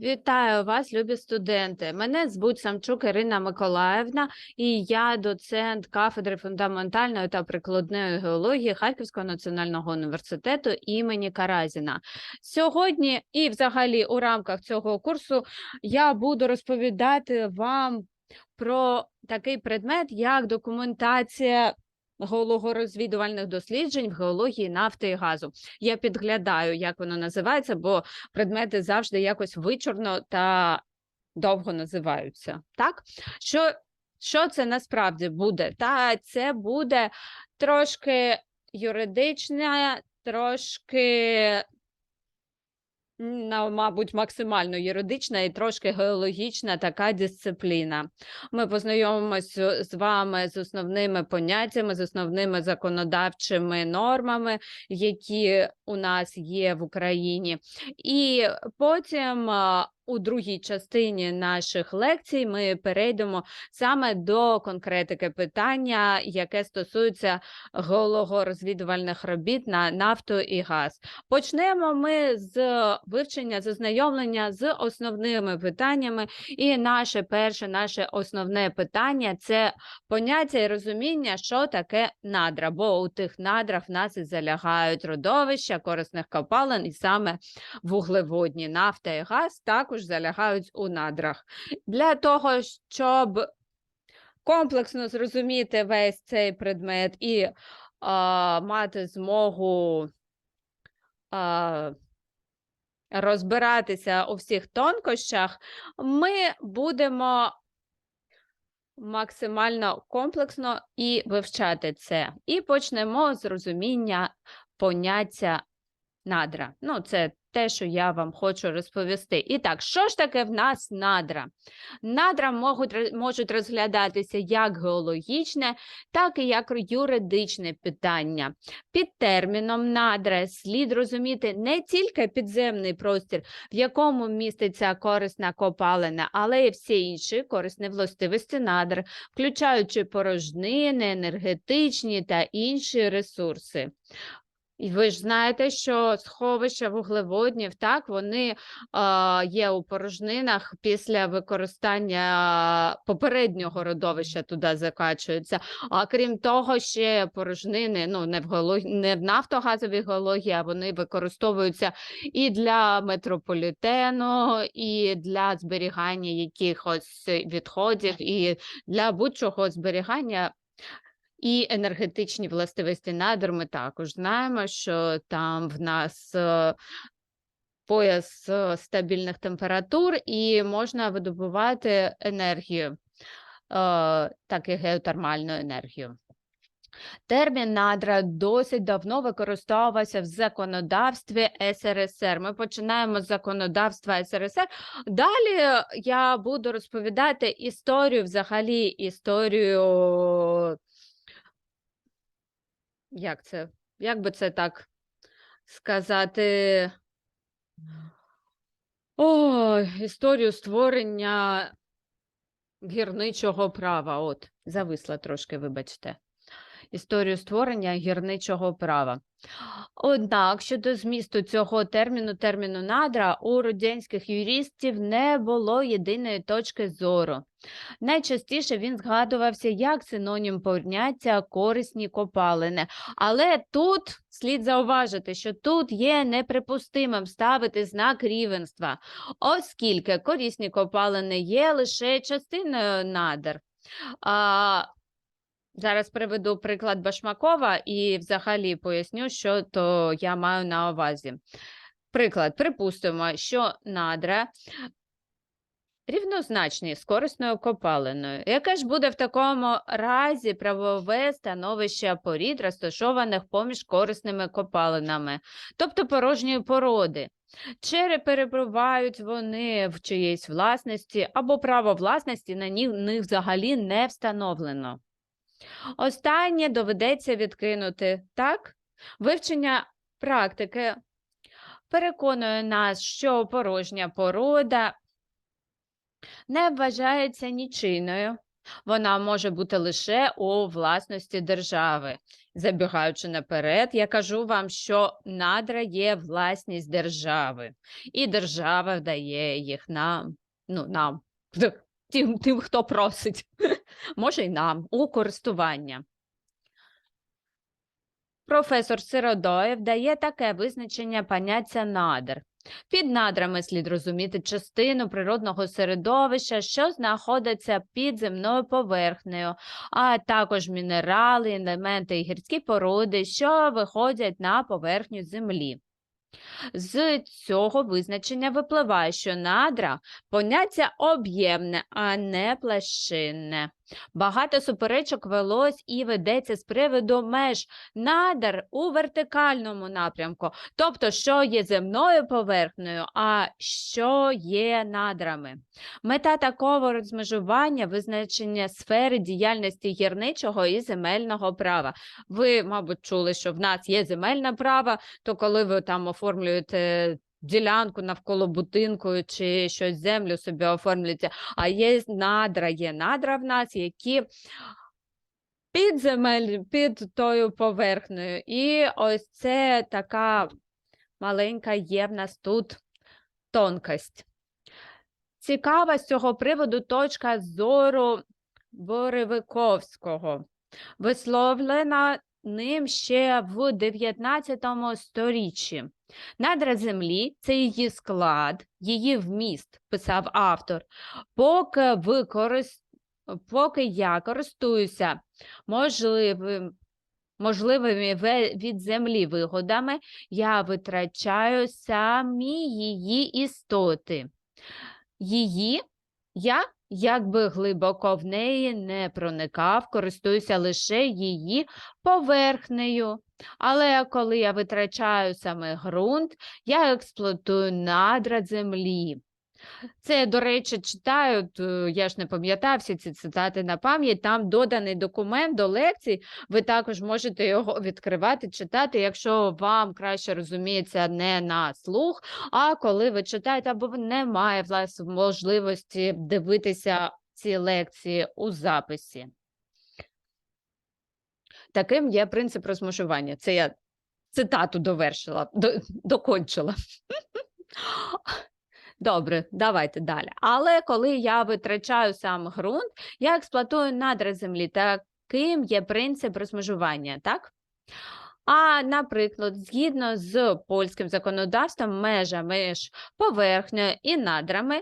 Вітаю вас, любі студенти. Мене звуть Самчук Ірина Миколаївна, і я доцент кафедри фундаментальної та прикладної геології Харківського національного університету імені Каразіна. Сьогодні і, взагалі, у рамках цього курсу я буду розповідати вам про такий предмет, як документація геологорозвідувальних досліджень в геології нафти і газу. Я підглядаю, як воно називається, бо предмети завжди якось вичорно та довго називаються. Так, що, що це насправді буде? Та це буде трошки юридична, трошки. На, мабуть, максимально юридична і трошки геологічна така дисципліна. Ми познайомимося з вами з основними поняттями, з основними законодавчими нормами, які у нас є в Україні. І потім у другій частині наших лекцій ми перейдемо саме до конкретики питання, яке стосується геологорозвідувальних робіт на нафту і газ. Почнемо ми з вивчення, з ознайомлення з основними питаннями. І наше перше, наше основне питання це поняття і розуміння, що таке надра. Бо у тих надрах в нас і залягають родовища корисних копалин, і саме вуглеводні нафта і газ також залягають у надрах. Для того, щоб комплексно зрозуміти весь цей предмет і а, мати змогу а, розбиратися у всіх тонкощах, ми будемо максимально комплексно і вивчати це. І почнемо з розуміння поняття надра. Ну, це те, що я вам хочу розповісти. І так, що ж таке в нас надра? Надра можуть, можуть розглядатися як геологічне, так і як юридичне питання. Під терміном надра слід розуміти не тільки підземний простір, в якому міститься корисна копалина, але й всі інші корисні властивості надр, включаючи порожнини, енергетичні та інші ресурси. І ви ж знаєте, що сховища вуглеводнів, так, вони е, є у порожнинах після використання попереднього родовища туди закачуються. А крім того, ще порожнини, ну не в геології, не в нафтогазовій геології, а вони використовуються і для метрополітену, і для зберігання якихось відходів, і для будь-чого зберігання. І енергетичні властивості надр ми також знаємо, що там в нас е, пояс е, стабільних температур, і можна видобувати енергію, е, так і геотермальну енергію. Термін надра досить давно використовувався в законодавстві СРСР. Ми починаємо з законодавства СРСР. Далі я буду розповідати історію, взагалі історію як це? Як би це так сказати? О, історію створення гірничого права. От, зависла трошки, вибачте. Історію створення гірничого права. Однак щодо змісту цього терміну, терміну надра, у радянських юристів не було єдиної точки зору. Найчастіше він згадувався як синонім поняття корисні копалини. Але тут слід зауважити, що тут є неприпустимим ставити знак рівенства, оскільки корисні копалини є лише частиною надр. А, зараз приведу приклад Башмакова і взагалі поясню, що то я маю на увазі. Приклад, припустимо, що надра рівнозначні з корисною копалиною. Яке ж буде в такому разі правове становище порід, розташованих поміж корисними копалинами, тобто порожньої породи? Чи перебувають вони в чиїсь власності або право власності на них взагалі не встановлено? Останнє доведеться відкинути, так? Вивчення практики переконує нас, що порожня порода не вважається нічийною, Вона може бути лише у власності держави. Забігаючи наперед, я кажу вам, що надра є власність держави, і держава вдає їх нам, ну нам, тим, тим хто просить, може й нам у користування. Професор Сиродоєв дає таке визначення поняття надр. Під надрами слід розуміти частину природного середовища, що знаходиться під земною поверхнею, а також мінерали, елементи і гірські породи, що виходять на поверхню землі. З цього визначення випливає, що надра поняття об'ємне, а не площинне. Багато суперечок велось і ведеться з приводу меж надр у вертикальному напрямку, тобто, що є земною поверхнею, а що є надрами. Мета такого розмежування визначення сфери діяльності гірничого і земельного права. Ви, мабуть, чули, що в нас є земельне право, то коли ви там оформлюєте ділянку навколо будинку чи щось землю собі оформлюєте, а є надра, є надра в нас, які під земель, під тою поверхнею. І ось це така маленька є в нас тут тонкость. Цікава з цього приводу точка зору Боревиковського, висловлена ним ще в 19 сторіччі. Надра землі це її склад, її вміст, писав автор. Поки, ви. Поки я користуюся можливим, можливими від землі вигодами, я витрачаю самі її істоти. Її я, якби глибоко в неї не проникав, користуюся лише її поверхнею. Але коли я витрачаю саме ґрунт, я експлуатую надра землі. Це, до речі, читаю, е, я ж не пам'ятаю всі ці цитати на пам'ять, там доданий документ до лекцій, ви також можете його відкривати, читати, якщо вам краще розуміється не на слух, а коли ви читаєте, або немає власне можливості дивитися ці лекції у записі. Таким є принцип розмежування. Це я цитату довершила, до, докончила. Добре, давайте далі. Але коли я витрачаю сам ґрунт, я експлуатую надра землі. Таким є принцип розмежування, так? А, наприклад, згідно з польським законодавством, межа між поверхнею і надрами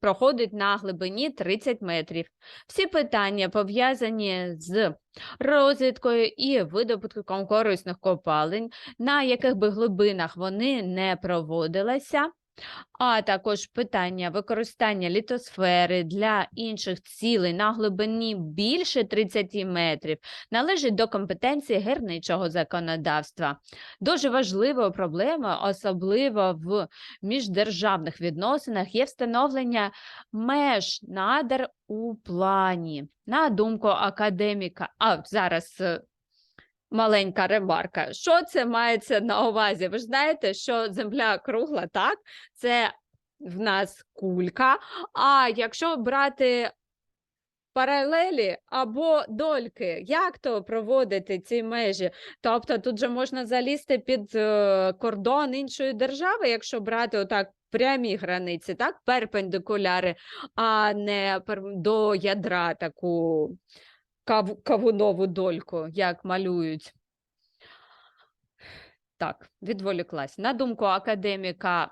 проходить на глибині 30 метрів. Всі питання, пов'язані з розвідкою і видобутком корисних копалин, на яких би глибинах вони не проводилися, а також питання використання літосфери для інших цілей на глибині більше 30 метрів належить до компетенції гірничого законодавства. Дуже важливою проблемою, особливо в міждержавних відносинах, є встановлення меж надр у плані. На думку академіка, а зараз е, маленька ремарка. Що це мається на увазі? Ви ж знаєте, що земля кругла, так? Це в нас кулька. А якщо брати паралелі або дольки, як то проводити ці межі? Тобто тут же можна залізти під е, кордон іншої держави, якщо брати отак. Прямі границі, так, перпендикуляри, а не до ядра таку кав- кавунову дольку, як малюють. Так, відволіклась. На думку академіка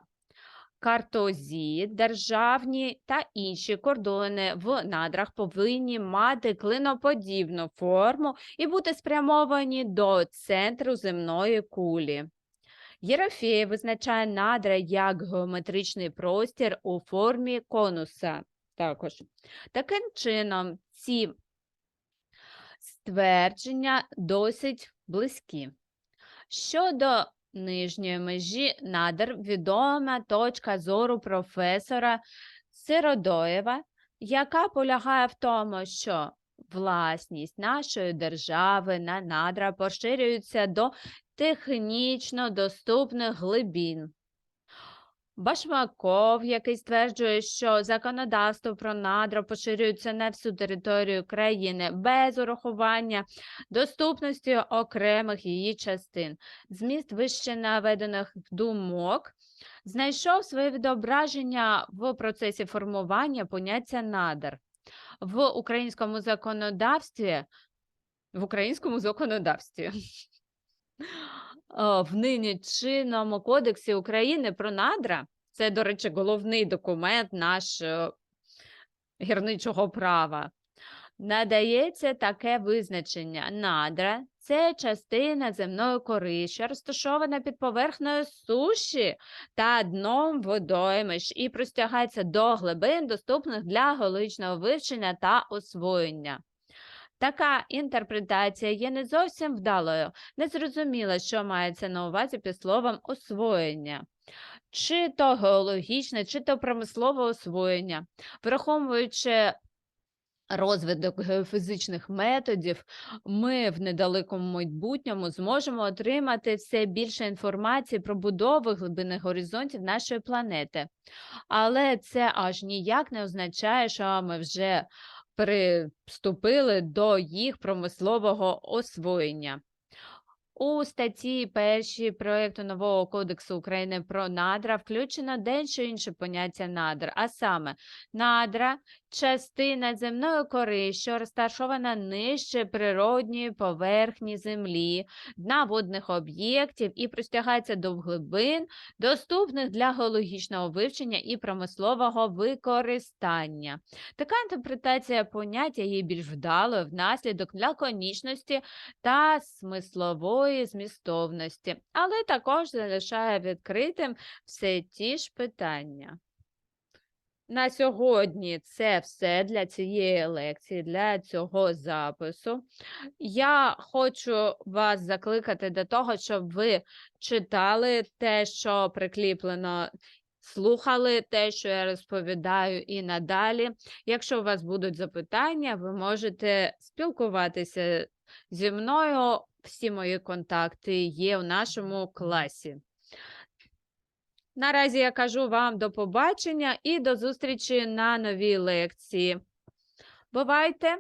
Картозі, державні та інші кордони в надрах повинні мати клиноподібну форму і бути спрямовані до центру земної кулі. Єрофєєв визначає надра як геометричний простір у формі конуса. Також. Таким чином, ці ствердження досить близькі. Щодо нижньої межі надр, відома точка зору професора Сиродоєва, яка полягає в тому, що власність нашої держави на надра поширюється до технічно доступних глибін. Башмаков, який стверджує, що законодавство про надра поширюється на всю територію країни без урахування доступності окремих її частин. Зміст вище наведених думок знайшов своє відображення в процесі формування поняття надр. В українському законодавстві в українському законодавстві. Е, В нині чинному кодексі України про надра, це, до речі, головний документ нашого гірничого права. Надається таке визначення: надра це частина земної кори, що розташована під поверхнею суші та дном водоймищ і простягається до глибин, доступних для геологічного вивчення та освоєння. Така інтерпретація є не зовсім вдалою. Незрозуміло, що мається на увазі під словом освоєння. Чи то геологічне, чи то промислове освоєння, враховуючи розвиток геофізичних методів, ми в недалекому майбутньому зможемо отримати все більше інформації про будову глибинних горизонтів нашої планети. Але це аж ніяк не означає, що ми вже приступили до їх промислового освоєння. У статті першій проєкту нового кодексу України про надра включено дещо інше поняття надр, а саме надра частина земної кори, що розташована нижче природньої поверхні землі, дна водних об'єктів і простягається до глибин, доступних для геологічного вивчення і промислового використання. Така інтерпретація поняття є більш вдалою внаслідок лаконічності та смислової змістовності, але також залишає відкритим все ті ж питання. На сьогодні це все для цієї лекції, для цього запису. Я хочу вас закликати до того, щоб ви читали те, що прикріплено, слухали те, що я розповідаю, і надалі. Якщо у вас будуть запитання, ви можете спілкуватися зі мною. Всі мої контакти є в нашому класі. Наразі я кажу вам до побачення і до зустрічі на новій лекції. Бувайте!